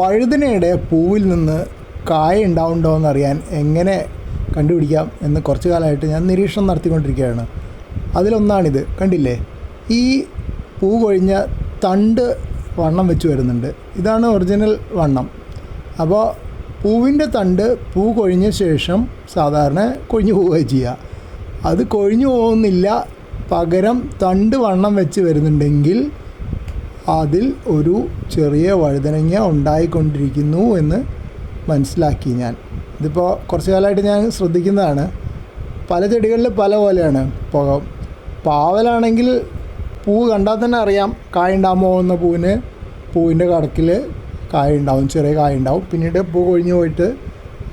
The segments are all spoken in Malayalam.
വഴുതനയുടെ പൂവിൽ നിന്ന് കായ ഉണ്ടാവുണ്ടോ എന്നറിയാൻ എങ്ങനെ കണ്ടുപിടിക്കാം എന്ന് കുറച്ച് കാലമായിട്ട് ഞാൻ നിരീക്ഷണം നടത്തിക്കൊണ്ടിരിക്കുകയാണ്. അതിലൊന്നാണിത്. കണ്ടില്ലേ? ഈ പൂ കൊഴിഞ്ഞ തണ്ട് വണ്ണം വെച്ച് വരുന്നുണ്ട്. ഇതാണ് ഒറിജിനൽ വണ്ണം. അപ്പോൾ പൂവിന്റെ തണ്ട് പൂ കൊഴിഞ്ഞ ശേഷം സാധാരണ കൊഴിഞ്ഞു പോവുകയാണ് ചെയ്യുക അത് കൊഴിഞ്ഞു പോകുന്നില്ല. പകരം തണ്ട് വണ്ണം വെച്ച് വരുന്നുണ്ടെങ്കിൽ അതിൽ ഒരു ചെറിയ വഴുതനങ്ങ ഉണ്ടായിക്കൊണ്ടിരിക്കുന്നു എന്ന് മനസ്സിലാക്കി ഞാൻ. ഇതിപ്പോൾ കുറച്ച് കാലമായിട്ട് ഞാൻ ശ്രദ്ധിക്കുന്നതാണ്. പല ചെടികളിൽ പല പോലെയാണ്. ഇപ്പോൾ പാവലാണെങ്കിൽ പൂ കണ്ടാൽ തന്നെ അറിയാം കായ ഉണ്ടാകുമ്പോൾ പോകുന്ന പൂവിന്. പൂവിന്റെ കടക്കിൽ കായ ഉണ്ടാവും ചെറിയ കായ ഉണ്ടാവും. പിന്നീട് പൂ കൊഴിഞ്ഞു പോയിട്ട്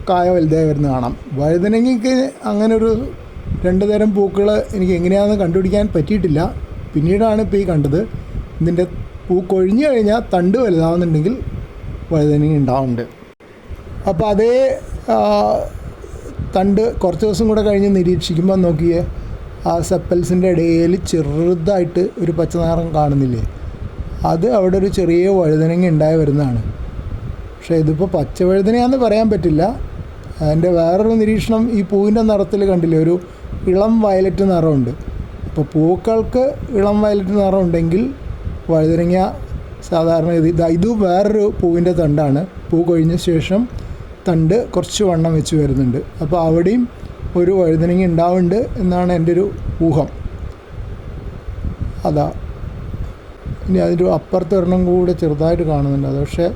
കായ വലുതായി വരുന്ന കാണാം. വഴുതനങ്ങയ്ക്ക് അങ്ങനെ ഒരു രണ്ട് തരം പൂക്കൾ എനിക്ക് എങ്ങനെയാണെന്ന് കണ്ടുപിടിക്കാൻ പറ്റിയിട്ടില്ല. പിന്നീടാണ് ഇപ്പോൾ ഈ കണ്ടത്. ഇതിന്റെ പൂ കൊഴിഞ്ഞു കഴിഞ്ഞാൽ തണ്ട് വലുതാവുന്നുണ്ടെങ്കിൽ വഴുതനങ്ങ ഉണ്ടാവുന്നുണ്ട്. അപ്പോൾ അതേ തണ്ട് കുറച്ച് ദിവസം കൂടെ കഴിഞ്ഞ് നിരീക്ഷിക്കുമ്പോൾ നോക്കിയേ ആ സെപ്പൽസിന്റെ ഇടയിൽ ചെറുതായിട്ട് ഒരു പച്ച നിറം കാണുന്നില്ലേ? അത് അവിടെ ഒരു ചെറിയ വഴുതനങ്ങ ഉണ്ടായി വരുന്നതാണ്. പക്ഷേ ഇതിപ്പോൾ പച്ച വഴുതനയാന്ന് പറയാൻ പറ്റില്ല. അതിന്റെ വേറൊരു നിരീക്ഷണം ഈ പൂവിന്റെ നിറത്തിൽ കണ്ടില്ലേ? ഒരു ഇളം വയലറ്റ് നിറമുണ്ട്. അപ്പോൾ പൂക്കൾക്ക് ഇളം വയലറ്റ് നിറം ഉണ്ടെങ്കിൽ വഴുതനങ്ങ സാധാരണ ഇത് ഇതാ ഇത് വേറൊരു പൂവിന്റെ തണ്ടാണ്. പൂ കൊഴിഞ്ഞ ശേഷം തണ്ട് കുറച്ച് വണ്ണം വെച്ച് വരുന്നുണ്ട്. അപ്പോൾ അവിടെയും ഒരു വഴുതനങ്ങ ഉണ്ടാവുന്നുണ്ട് എന്നാണ് എന്റെ ഒരു ഊഹം. അതാ. ഇനി അതിന്റെ അപ്പുറത്ത് ഒരെണ്ണം കൂടെ ചെറുതായിട്ട് കാണുന്നുണ്ട്. അത് പക്ഷേ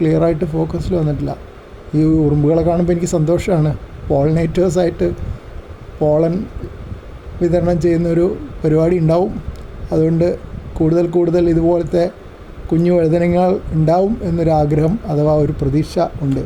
ക്ലിയറായിട്ട് ഫോക്കസിൽ വന്നിട്ടില്ല. ഈ ഉറുമ്പുകളെ കാണുമ്പോൾ എനിക്ക് സന്തോഷമാണ്. പോളിനേറ്റേഴ്സായിട്ട് പോളൻ വിതരണം ചെയ്യുന്നൊരു പരിപാടി ഉണ്ടാവും. അതുകൊണ്ട് കൂടുതൽ കൂടുതൽ ഇതുപോലത്തെ കുഞ്ഞു വഴുതനങ്ങൾ ഉണ്ടാവും എന്നൊരാഗ്രഹം അഥവാ ഒരു പ്രതീക്ഷ ഉണ്ട്.